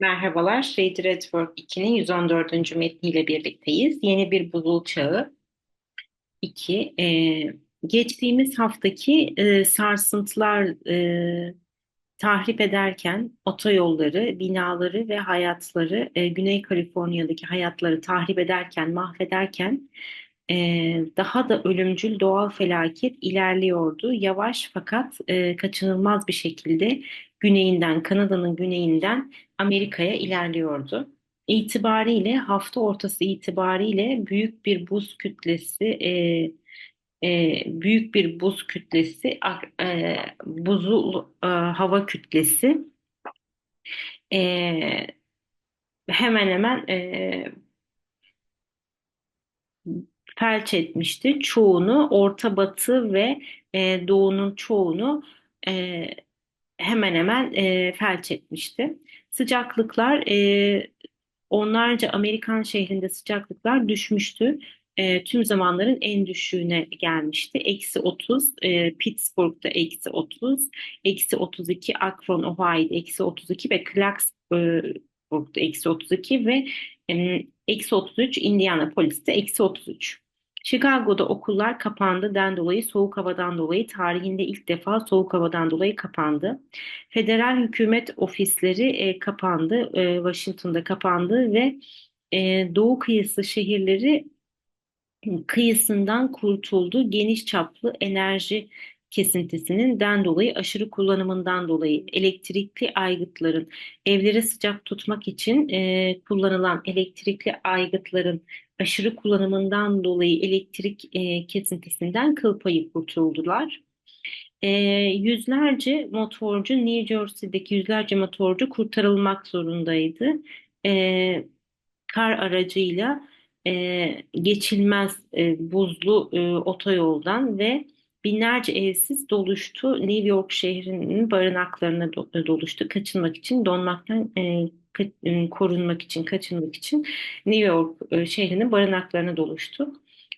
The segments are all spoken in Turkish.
Merhabalar, Shady Network 2'nin 114. metniyle birlikteyiz. Yeni bir buzul çağı 2. Ee, geçtiğimiz haftaki e, sarsıntılar e, tahrip ederken otoyolları, binaları ve hayatları, e, Güney Kaliforniya'daki hayatları tahrip ederken, mahvederken e, daha da ölümcül doğal felaket ilerliyordu. Yavaş fakat e, kaçınılmaz bir şekilde güneyinden, Kanada'nın güneyinden Amerika'ya ilerliyordu. İtibariyle hafta ortası itibariyle büyük bir buz kütlesi e, e, büyük bir buz kütlesi, e, buzul e, hava kütlesi e, hemen hemen e, felç etmişti. Çoğunu Orta Batı ve e, Doğu'nun çoğunu e, hemen hemen e, felç etmişti. Sıcaklıklar e, onlarca Amerikan şehrinde sıcaklıklar düşmüştü. E, tüm zamanların en düşüğüne gelmişti. Eksi 30, e, Pittsburgh'da eksi 30, eksi 32 Akron, Ohio'da eksi 32 ve Clarksburg'da eksi 32 ve eksi 33 Indianapolis'te eksi 33. Chicago'da okullar kapandı den dolayı soğuk havadan dolayı tarihinde ilk defa soğuk havadan dolayı kapandı. Federal hükümet ofisleri e, kapandı, e, Washington'da kapandı ve e, doğu kıyısı şehirleri kıyısından kurtuldu. Geniş çaplı enerji kesintisinin den dolayı aşırı kullanımından dolayı elektrikli aygıtların evleri sıcak tutmak için e, kullanılan elektrikli aygıtların aşırı kullanımından dolayı elektrik e, kesintisinden kıl payı kurtuldular. E, yüzlerce motorcu New Jersey'deki yüzlerce motorcu kurtarılmak zorundaydı. E, kar aracıyla e, geçilmez e, buzlu e, otoyoldan ve binlerce evsiz doluştu. New York şehrinin barınaklarına do- doluştu. Kaçınmak için, donmaktan e, e, korunmak için, kaçınmak için New York e, şehrinin barınaklarına doluştu.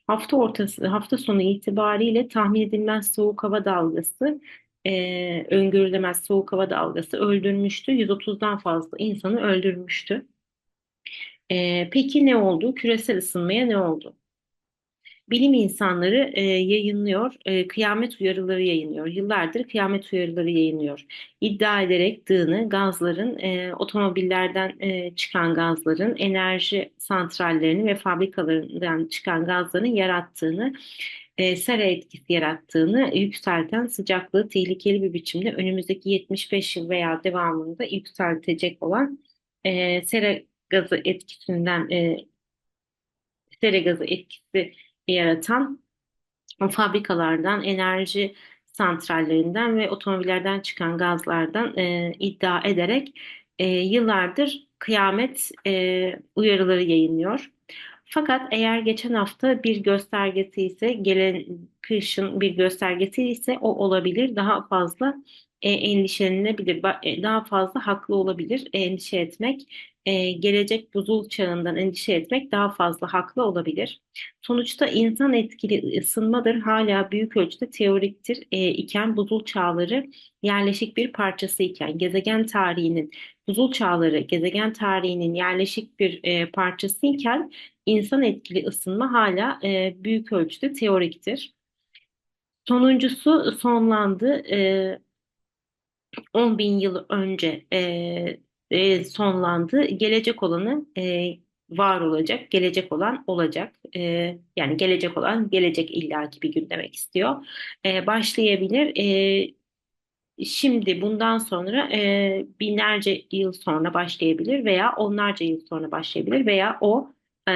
Hafta ortası, hafta sonu itibariyle tahmin edilmez soğuk hava dalgası, e, öngörülemez soğuk hava dalgası öldürmüştü. 130'dan fazla insanı öldürmüştü. Ee, peki ne oldu? Küresel ısınmaya ne oldu? Bilim insanları e, yayınlıyor, e, kıyamet uyarıları yayınlıyor. Yıllardır kıyamet uyarıları yayınlıyor. İddia ederek dığını, gazların, e, otomobillerden e, çıkan gazların, enerji santrallerinin ve fabrikalarından çıkan gazların yarattığını, e, sera etkisi yarattığını yükselten sıcaklığı tehlikeli bir biçimde önümüzdeki 75 yıl veya devamında yükseltecek olan e, sera gazı etkisinden e, sera gazı etkisi yaratan o fabrikalardan, enerji santrallerinden ve otomobillerden çıkan gazlardan e, iddia ederek e, yıllardır kıyamet e, uyarıları yayınlıyor. Fakat eğer geçen hafta bir göstergesi ise gelen kışın bir göstergesi ise o olabilir. Daha fazla e, endişelenebilir, e, daha fazla haklı olabilir endişe etmek. E, gelecek buzul çağından endişe etmek daha fazla haklı olabilir. Sonuçta insan etkili ısınmadır hala büyük ölçüde teoriktir e, iken buzul çağları yerleşik bir parçası iken gezegen tarihinin buzul çağları gezegen tarihinin yerleşik bir e, parçası iken insan etkili ısınma hala e, büyük ölçüde teoriktir. Sonuncusu sonlandı. E, 10 bin yıl önce e, e, sonlandı. Gelecek olanı e, var olacak, gelecek olan olacak. E, yani gelecek olan gelecek illaki bir gün demek istiyor. E, başlayabilir. E, şimdi bundan sonra e, binlerce yıl sonra başlayabilir veya onlarca yıl sonra başlayabilir veya o e,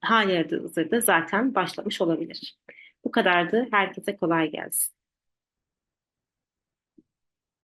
halihazırda zaten başlamış olabilir. Bu kadardı. Herkese kolay gelsin.